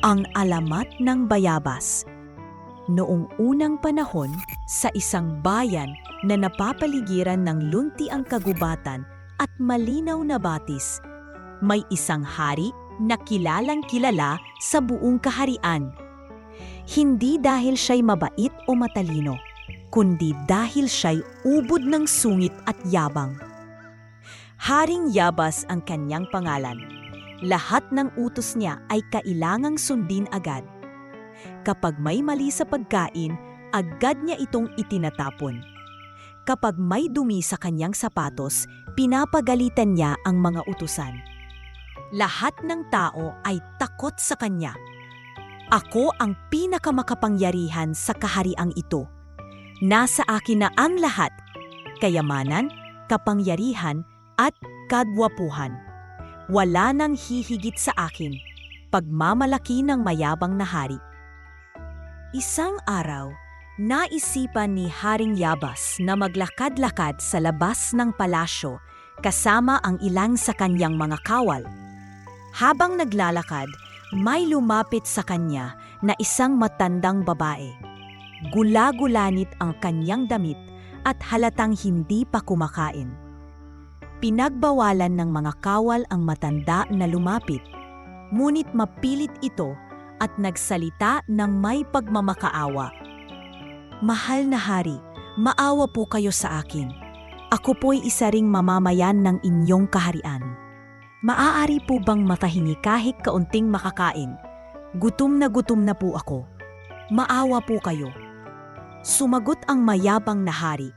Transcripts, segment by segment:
ang alamat ng bayabas. Noong unang panahon, sa isang bayan na napapaligiran ng lunti ang kagubatan at malinaw na batis, may isang hari na kilalang kilala sa buong kaharian. Hindi dahil siya'y mabait o matalino, kundi dahil siya'y ubod ng sungit at yabang. Haring Yabas ang kanyang pangalan. Lahat ng utos niya ay kailangang sundin agad. Kapag may mali sa pagkain, agad niya itong itinatapon. Kapag may dumi sa kanyang sapatos, pinapagalitan niya ang mga utusan. Lahat ng tao ay takot sa kanya. Ako ang pinakamakapangyarihan sa kahariang ito. Nasa akin na ang lahat, kayamanan, kapangyarihan, at kadwapuhan. Wala nang hihigit sa akin, pagmamalaki ng mayabang na hari. Isang araw, naisipan ni Haring Yabas na maglakad-lakad sa labas ng palasyo kasama ang ilang sa kanyang mga kawal. Habang naglalakad, may lumapit sa kanya na isang matandang babae. Gula-gulanit ang kanyang damit at halatang hindi pa kumakain. Pinagbawalan ng mga kawal ang matanda na lumapit, ngunit mapilit ito at nagsalita ng may pagmamakaawa. Mahal na hari, maawa po kayo sa akin. Ako po'y isa ring mamamayan ng inyong kaharian. Maaari po bang matahingi kahit kaunting makakain? Gutom na gutom na po ako. Maawa po kayo. Sumagot ang mayabang na hari.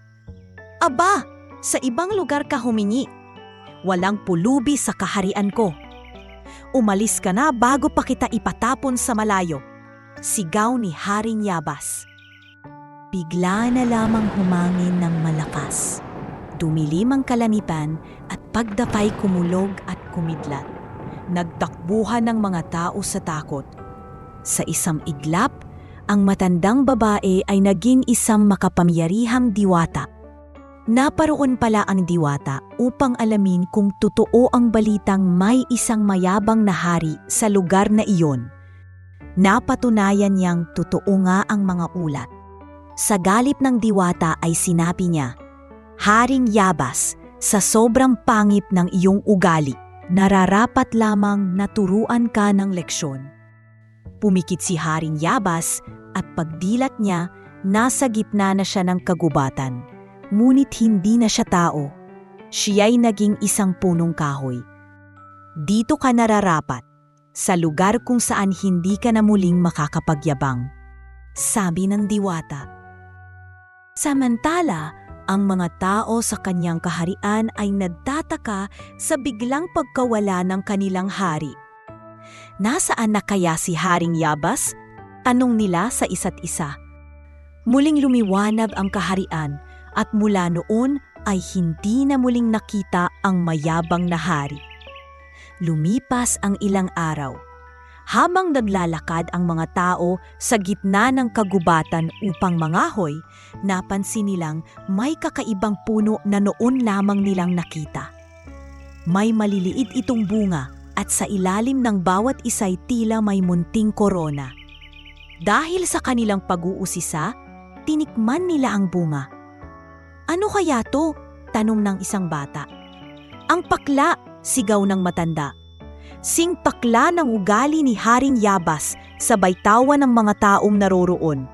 Aba, sa ibang lugar ka humingi. Walang pulubi sa kaharian ko. Umalis ka na bago pa kita ipatapon sa malayo. Sigaw ni Haring Yabas. Bigla na lamang humangin ng malakas. Dumilim ang kalanipan at pagdapay kumulog at kumidlat. Nagtakbuhan ng mga tao sa takot. Sa isang iglap, ang matandang babae ay naging isang makapangyarihang diwata. Naparoon pala ang diwata upang alamin kung totoo ang balitang may isang mayabang na hari sa lugar na iyon. Napatunayan niyang totoo nga ang mga ulat. Sa galip ng diwata ay sinabi niya, Haring Yabas, sa sobrang pangit ng iyong ugali, nararapat lamang naturuan ka ng leksyon. Pumikit si Haring Yabas at pagdilat niya, nasa gitna na siya ng kagubatan. Ngunit hindi na siya tao. Siya'y naging isang punong kahoy. Dito ka nararapat, sa lugar kung saan hindi ka na muling makakapagyabang. Sabi ng diwata. Samantala, ang mga tao sa kanyang kaharian ay nagtataka sa biglang pagkawala ng kanilang hari. Nasaan na kaya si Haring Yabas? Tanong nila sa isa't isa. Muling lumiwanag ang kaharian at mula noon ay hindi na muling nakita ang mayabang na hari. Lumipas ang ilang araw. Habang naglalakad ang mga tao sa gitna ng kagubatan upang mangahoy, napansin nilang may kakaibang puno na noon lamang nilang nakita. May maliliit itong bunga at sa ilalim ng bawat isa'y tila may munting korona. Dahil sa kanilang pag-uusisa, tinikman nila ang bunga. Ano kaya to? Tanong ng isang bata. Ang pakla, sigaw ng matanda. Sing pakla ng ugali ni Haring Yabas sa baytawan ng mga taong naroroon.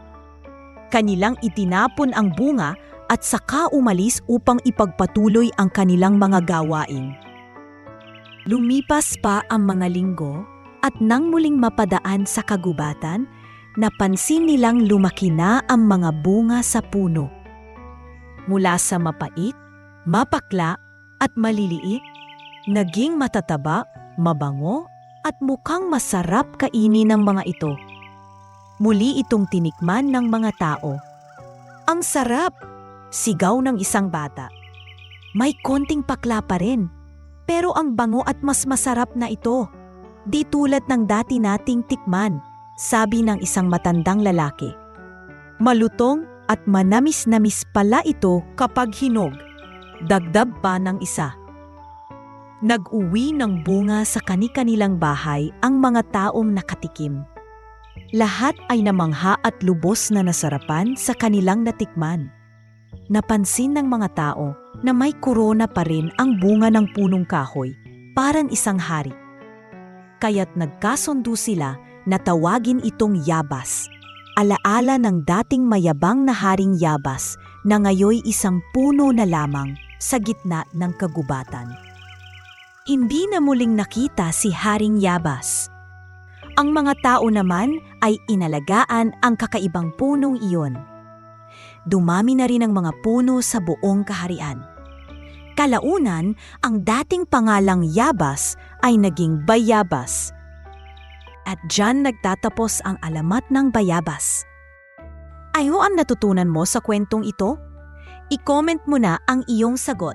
Kanilang itinapon ang bunga at saka umalis upang ipagpatuloy ang kanilang mga gawain. Lumipas pa ang mga linggo at nang muling mapadaan sa kagubatan, napansin nilang lumaki na ang mga bunga sa puno. Mula sa mapait, mapakla at maliliit, naging matataba, mabango at mukhang masarap kainin ng mga ito. Muli itong tinikman ng mga tao. Ang sarap! Sigaw ng isang bata. May konting pakla pa rin, pero ang bango at mas masarap na ito. Di tulad ng dati nating tikman, sabi ng isang matandang lalaki. Malutong at manamis-namis pala ito kapag hinog. Dagdag pa ng isa. Nag-uwi ng bunga sa kani-kanilang bahay ang mga taong nakatikim. Lahat ay namangha at lubos na nasarapan sa kanilang natikman. Napansin ng mga tao na may korona pa rin ang bunga ng punong kahoy, parang isang hari. Kaya't nagkasundo sila na tawagin itong Yabas, alaala ng dating mayabang na haring Yabas na ngayoy isang puno na lamang sa gitna ng kagubatan. Hindi na muling nakita si Haring Yabas. Ang mga tao naman ay inalagaan ang kakaibang punong iyon. Dumami na rin ang mga puno sa buong kaharian. Kalaunan, ang dating pangalang Yabas ay naging Bayabas. At dyan nagtatapos ang alamat ng Bayabas. Ayo ang natutunan mo sa kwentong ito? I-comment mo na ang iyong sagot.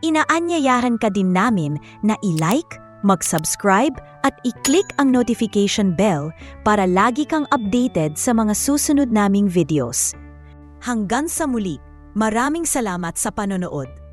Inaanyayahan ka din namin na i-like, mag-subscribe at i-click ang notification bell para lagi kang updated sa mga susunod naming videos. Hanggang sa muli, maraming salamat sa panonood.